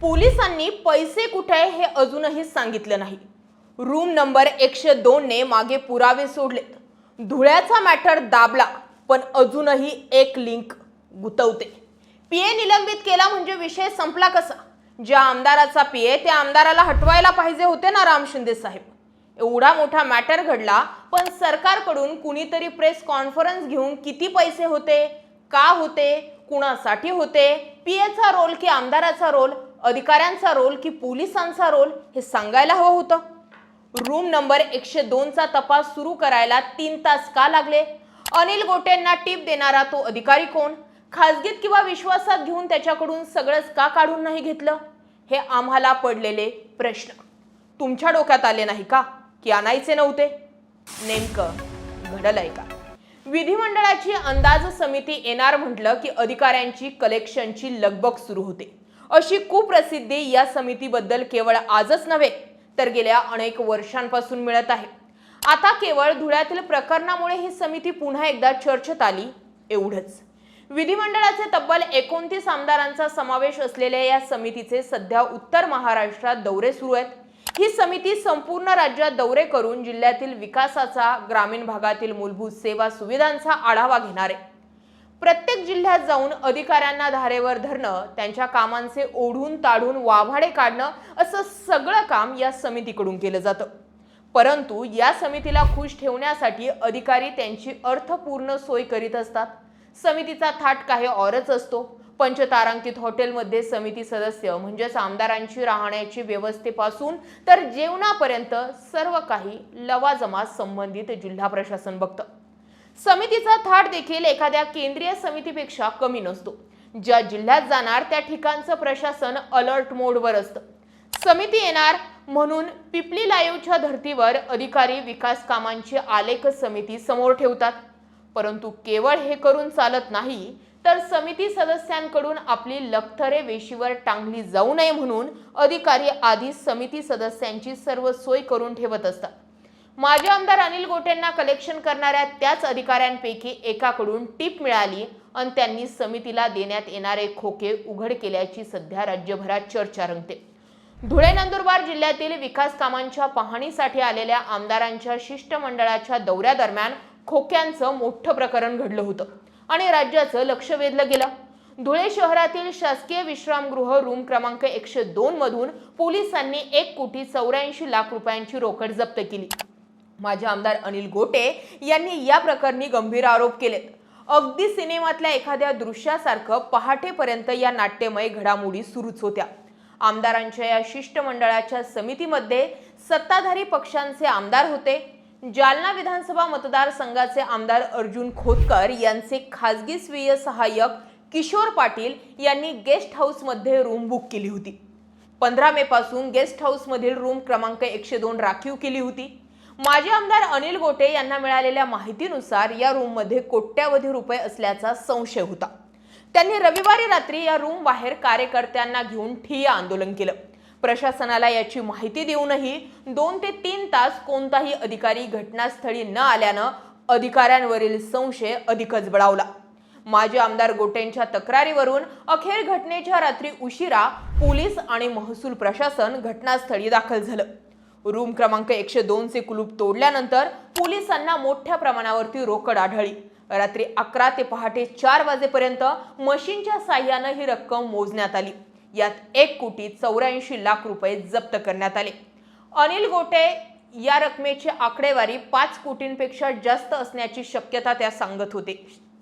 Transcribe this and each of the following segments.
पोलिसांनी पैसे कुठे आहे हे अजूनही सांगितलं नाही. रूम नंबर एकशे दोनने मागे पुरावे सोडलेत. धुळ्याचा मॅटर दाबला पण अजूनही एक लिंक गुतवते. पीए निलंबित केला म्हणजे विषय संपला कसा? ज्या आमदाराचा पीए त्या आमदाराला हटवायला पाहिजे होते ना राम शिंदे साहेब. एवढा मोठा मॅटर घडला पण सरकारकडून कुणीतरी प्रेस कॉन्फरन्स घेऊन किती पैसे होते का होते कुणासाठी होते पीएचा रोल की आमदाराचा रोल अधिकाऱ्यांचा रोल की पोलिसांचा रोल हे सांगायला हवं होतं. रूम नंबर एकशे दोनचा तपास सुरू करायला तीन तास का लागले? अनिल गोटेंना टीप देणारा तो अधिकारी कोण? खाजगीत किंवा विश्वासात घेऊन त्याच्याकडून सगळंच का काढून नाही घेतलं? हे आम्हाला पडलेले प्रश्न. तुमच्या डोक्यात आले नाही का? की आणायचे नव्हते? नेमकं घडलंय का? विधिमंडळाची अंदाज समिती येणार म्हटलं की अधिकाऱ्यांची कलेक्शनची लगबग सुरू होते. अशी कुप्रसिद्धी या समितीबद्दल केवळ आजच नव्हे तर गेल्या अनेक वर्षांपासून मिळत आहे. आता केवळ धुळ्यातील प्रकरणामुळे ही समिती पुन्हा एकदा चर्चेत आली एवढंच. विधिमंडळाचे तब्बल एकोणतीस आमदारांचा समावेश असलेल्या या समितीचे सध्या उत्तर महाराष्ट्रात दौरे सुरू आहेत. ही समिती संपूर्ण राज्यात दौरे करून जिल्ह्यातील विकासाचा ग्रामीण भागातील मूलभूत सेवा सुविधांचा आढावा घेणार आहे. प्रत्येक जिल्ह्यात जाऊन अधिकाऱ्यांना धारेवर धरणं त्यांच्या कामांचे ओढून ताढून वाभाडे काढणं असं सगळं काम या समितीकडून केलं जातं. परंतु या समितीला खुश ठेवण्यासाठी अधिकारी त्यांची अर्थपूर्ण सोय करीत असतात. समितीचा थाट काही औरच असतो. पंचतारांकित हॉटेलमध्ये समिती सदस्य म्हणजेच आमदारांची राहण्याची व्यवस्थेपासून तर जेवणापर्यंत सर्व काही लवाजमा संबंधित जिल्हा प्रशासन बघतं. समितीचा थाट देखील एखाद्या केंद्रीय समितीपेक्षा कमी नसतो. ज्या जिल्ह्यात जाणार त्या ठिकाणचं प्रशासन अलर्ट मोडवर असतं. समिती येणार म्हणून पिपली लाईव्हच्या धर्तीवर अधिकारी विकास कामांची आलेख समिती समोर ठेवतात. परंतु केवळ हे करून चालत नाही तर समिती सदस्यांकडून आपली लखतरे वेशीवर टांगली जाऊ नये म्हणून अधिकारी आधी समिती सदस्यांची सर्व सोय करून ठेवत असतात. माजी आमदार अनिल गोटेंना कलेक्शन करणाऱ्या त्याच अधिकाऱ्यांपैकी एकाकडून टीप मिळाली आणि त्यांनी समितीला देण्यात येणारे खोके उघड केल्याची सध्या राज्यभरात चर्चा रंगते. धुळे नंदुरबार जिल्ह्यातील विकास कामांच्या पाहणीसाठी आलेल्या आमदारांच्या शिष्टमंडळाच्या दौऱ्यादरम्यान खोक्यांचं मोठं प्रकरण घडलं होतं आणि राज्याचं लक्ष वेधलं गेलं. धुळे शहरातील शासकीय विश्रामगृह रूम क्रमांक एकशे दोन मधून पोलिसांनी एक कोटी चौऱ्याऐंशी लाख रुपयांची रोकड जप्त केली. माजी आमदार अनिल गोटे यांनी या प्रकरणी गंभीर आरोप केलेत. अगदी सिनेमातल्या एखाद्या दृश्यासारखं पहाटेपर्यंत या नाट्यमय घडामोडी सुरूच होत्या. आमदारांच्या या शिष्टमंडळाच्या समितीमध्ये सत्ताधारी पक्षांचे आमदार होते. जालना विधानसभा मतदारसंघाचे आमदार अर्जुन खोतकर यांचे खासगी स्वीय सहाय्यक किशोर पाटील यांनी गेस्ट हाऊसमध्ये रूम बुक केली होती. पंधरा मे पासून गेस्ट हाऊसमधील रूम क्रमांक एकशे दोन राखीव केली होती. माजी आमदार अनिल गोटे यांना मिळालेल्या माहितीनुसार या रूममध्ये कोट्यावधी रुपये असल्याचा संशय होता. त्यांनी रविवारी रात्री या रूम बाहेर कार्यकर्त्यांना घेऊन ठिय्या आंदोलन केलं. प्रशासनाला याची माहिती देऊनही दोन ते तीन तास कोणताही अधिकारी घटनास्थळी न आल्यानं अधिकाऱ्यांवरील संशय अधिकच बळावला. माजी आमदार गोटेंच्या तक्रारीवरून अखेर घटनेच्या रात्री उशिरा पोलीस आणि महसूल प्रशासन घटनास्थळी दाखल झालं. रूम क्रमांक एकशे दोनचे कुलूप तोडल्यानंतर पोलिसांना मोठ्या प्रमाणावरती रोकड आढळली. रात्री अकरा ते पहाटे चार वाजेपर्यंत मशीनच्या साह्यानं ही रक्कम मोजण्यात आली. यात एक कोटी चौऱ्याऐंशी लाख रुपये जप्त करण्यात आले. अनिल गोटे या रकमेची आकडेवारी पाच कोटींपेक्षा जास्त असण्याची शक्यता त्या सांगत होते.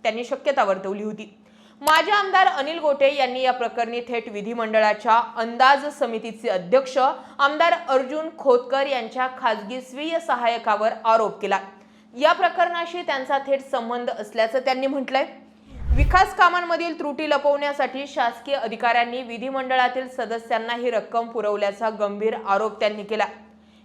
त्यांनी शक्यता वर्तवली होती. माजी आमदार अनिल गोटे यांनी या प्रकरणी थेट विधिमंडळाच्या अंदाज समितीचे अध्यक्ष आमदार अर्जुन खोतकर यांच्या खासगी स्वीय सहाय्यकावर आरोप केला. या प्रकरणाशी त्यांचा थेट संबंध असल्याचं त्यांनी म्हटलंय. विकास कामांमधील त्रुटी लपवण्यासाठी शासकीय अधिकाऱ्यांनी विधिमंडळातील सदस्यांना ही रक्कम पुरवल्याचा गंभीर आरोप त्यांनी केला.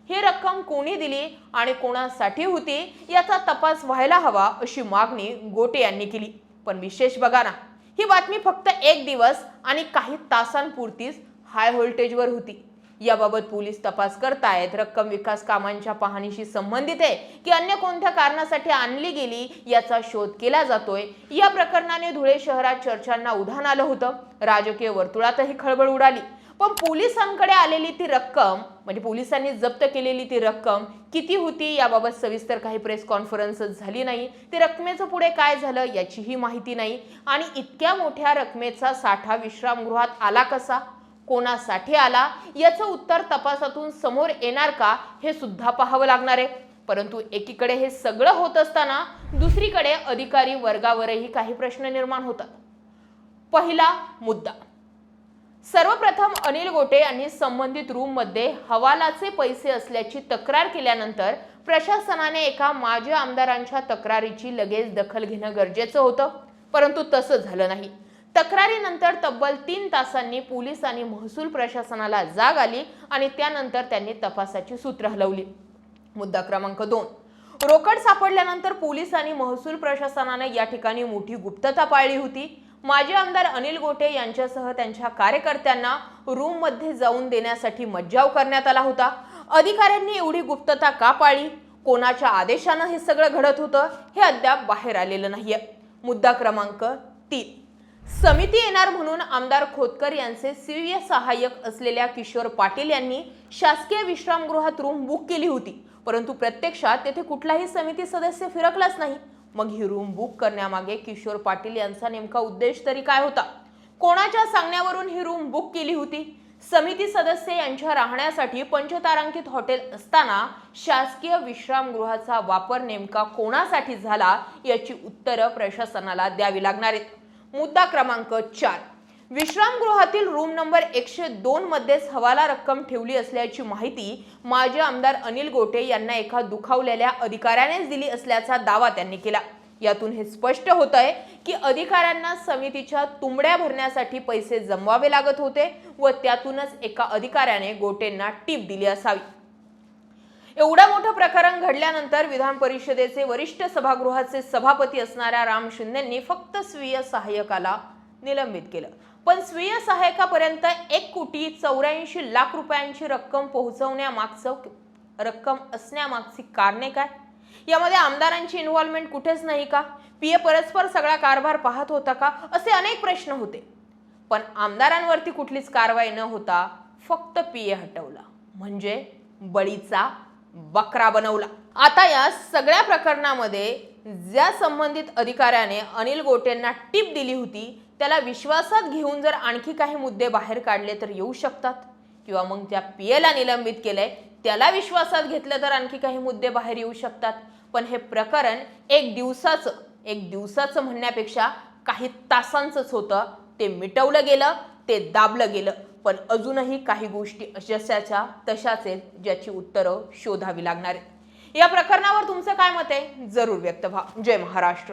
ही रक्कम कोणी दिली आणि कोणासाठी होती याचा तपास व्हायला हवा अशी मागणी गोटे यांनी केली. पण विशेष बघा ना. ही बातमी फक्त एक दिवस आणि काही तासांपुरतीच हाय व्होल्टेजवर होती. याबाबत पोलीस तपास करतायत. रक्कम विकास कामांच्या पाहणीशी संबंधित आहे की अन्य कोणत्या कारणासाठी आणली गेली याचा शोध केला जातोय. या प्रकरणाने धुळे शहरात चर्चांना उधाण आलं होतं. राजकीय वर्तुळातही खळबळ उडाली. पण पोलिसांकडे आलेली ती रक्कम म्हणजे पोलिसांनी जप्त केलेली ती रक्कम किती होती? याबाबत सविस्तर काही प्रेस कॉन्फरन्स झाली नाही. ते रकमेचं पुढे काय झालं याचीही माहिती नाही. आणि इतक्या मोठ्या रकमेचा साठा विश्रामगृहात आला कसा? कोणासाठी आला? याचं उत्तर तपासातून समोर येणार का? हे सुद्धा पाहावं लागणार आहे. परंतु एकीकडे हे सगळं होत असताना दुसरीकडे अधिकारी वर्गावरही काही प्रश्न निर्माण होतात. पहिला मुद्दा. सर्वप्रथम अनिल गोटे यांनी संबंधित रूममध्ये हवालाचे पैसे असल्याची तक्रार केल्यानंतर प्रशासनाने एका माजी आमदारांच्या तक्रारीची लगेच दखल घेणं गरजेचं होतं. परंतु तसं झालं नाही. तक्रारीनंतर तब्बल तीन तासांनी पोलीस आणि महसूल प्रशासनाला जाग आली आणि त्यानंतर त्यांनी तपासाची सूत्र हलवली. मुद्दा क्रमांक दोन. रोकड सापडल्यानंतर पोलीस आणि महसूल प्रशासनाने या ठिकाणी मोठी गुप्तता पाळली होती. माजी आमदार अनिल गोटे यांच्यासह त्यांच्या कार्यकर्त्यांना रूममध्ये जाऊन देण्यासाठी मज्जाव करण्यात आला होता. अधिकाऱ्यांनी एवढी गुप्तता का पाळली? कोणाच्या आदेशानं हे सगळं घडत होतं? हे अद्याप बाहेर आलेलं नाहीये. मुद्दा क्रमांक तीन. समिती येणार म्हणून आमदार खोतकर यांचे स्वीय सहाय्यक असलेल्या किशोर पाटील यांनी शासकीय विश्रामगृहात रूम बुक केली होती. परंतु प्रत्यक्षात तेथे कुठलाही समिती सदस्य फिरकलाच नाही. मग ही रूम बुक करण्यामागे किशोर पाटील यांचा नेमका उद्देश तरी काय होता? कोणाच्या सांगण्यावरून ही रूम बुक केली होती? समिती सदस्य यांच्या राहण्यासाठी पंचतारांकित हॉटेल असताना शासकीय विश्रामगृहाचा वापर नेमका कोणासाठी झाला याची उत्तरं प्रशासनाला द्यावी लागणार आहेत. मुद्दा क्रमांक चार. विश्रामगृहातील रूम नंबर एकशे दोन मध्येच हवाला रक्कम ठेवली असल्याची माहिती माजी आमदार अनिल गोटे यांना एका दुखावलेल्या अधिकाऱ्यानेच दिली असल्याचा दावा त्यांनी केला. यातून हे स्पष्ट होत आहे की अधिकाऱ्यांना समितीच्या तुंबड्या भरण्यासाठी पैसे जमवावे लागत होते व त्यातूनच एका अधिकाऱ्याने गोटेंना टीप दिली असावी. एवढं मोठं प्रकरण घडल्यानंतर विधान परिषदेचे वरिष्ठ सभागृहाचे सभापती असणाऱ्या राम शिंदेंनी फक्त स्वीय सहाय्यकाला निलंबित केलं. पण स्वीय सहाय्यकापर्यंत एक कोटी चौऱ्याऐंशी लाख रुपयांची रक्कम पोहोचवण्यामागचं रक्कम असण्यामागची कारणे काय? यामध्ये आमदारांची इन्व्हॉल्वमेंट कुठेच नाही का? पीए परस्पर सगळा कारभार पाहत होता का? असे अनेक प्रश्न होते. पण आमदारांवरती कुठलीच कारवाई न होता फक्त पीए हटवला. म्हणजे बळीचा बकरा बनवला. आता या सगळ्या प्रकरणामध्ये ज्या संबंधित अधिकाऱ्याने अनिल गोटेंना टीप दिली होती त्याला विश्वासात घेऊन जर आणखी काही मुद्दे बाहेर काढले तर येऊ शकतात? किंवा मग त्या पीएला निलंबित केलंय त्याला विश्वासात घेतलं तर आणखी काही मुद्दे बाहेर येऊ शकतात? पण हे प्रकरण एक दिवसाचं एक दिवसाचं म्हणण्यापेक्षा काही तासांचंच होतं. ते मिटवलं गेलं ते दाबलं गेलं. पण अजूनही काही गोष्टी जशाच्या तशाच आहेत ज्याची उत्तरं शोधावी लागणार आहेत. या प्रकरणावर तुमचं काय मत आहे? जरूर व्यक्त व्हा. जय महाराष्ट्र.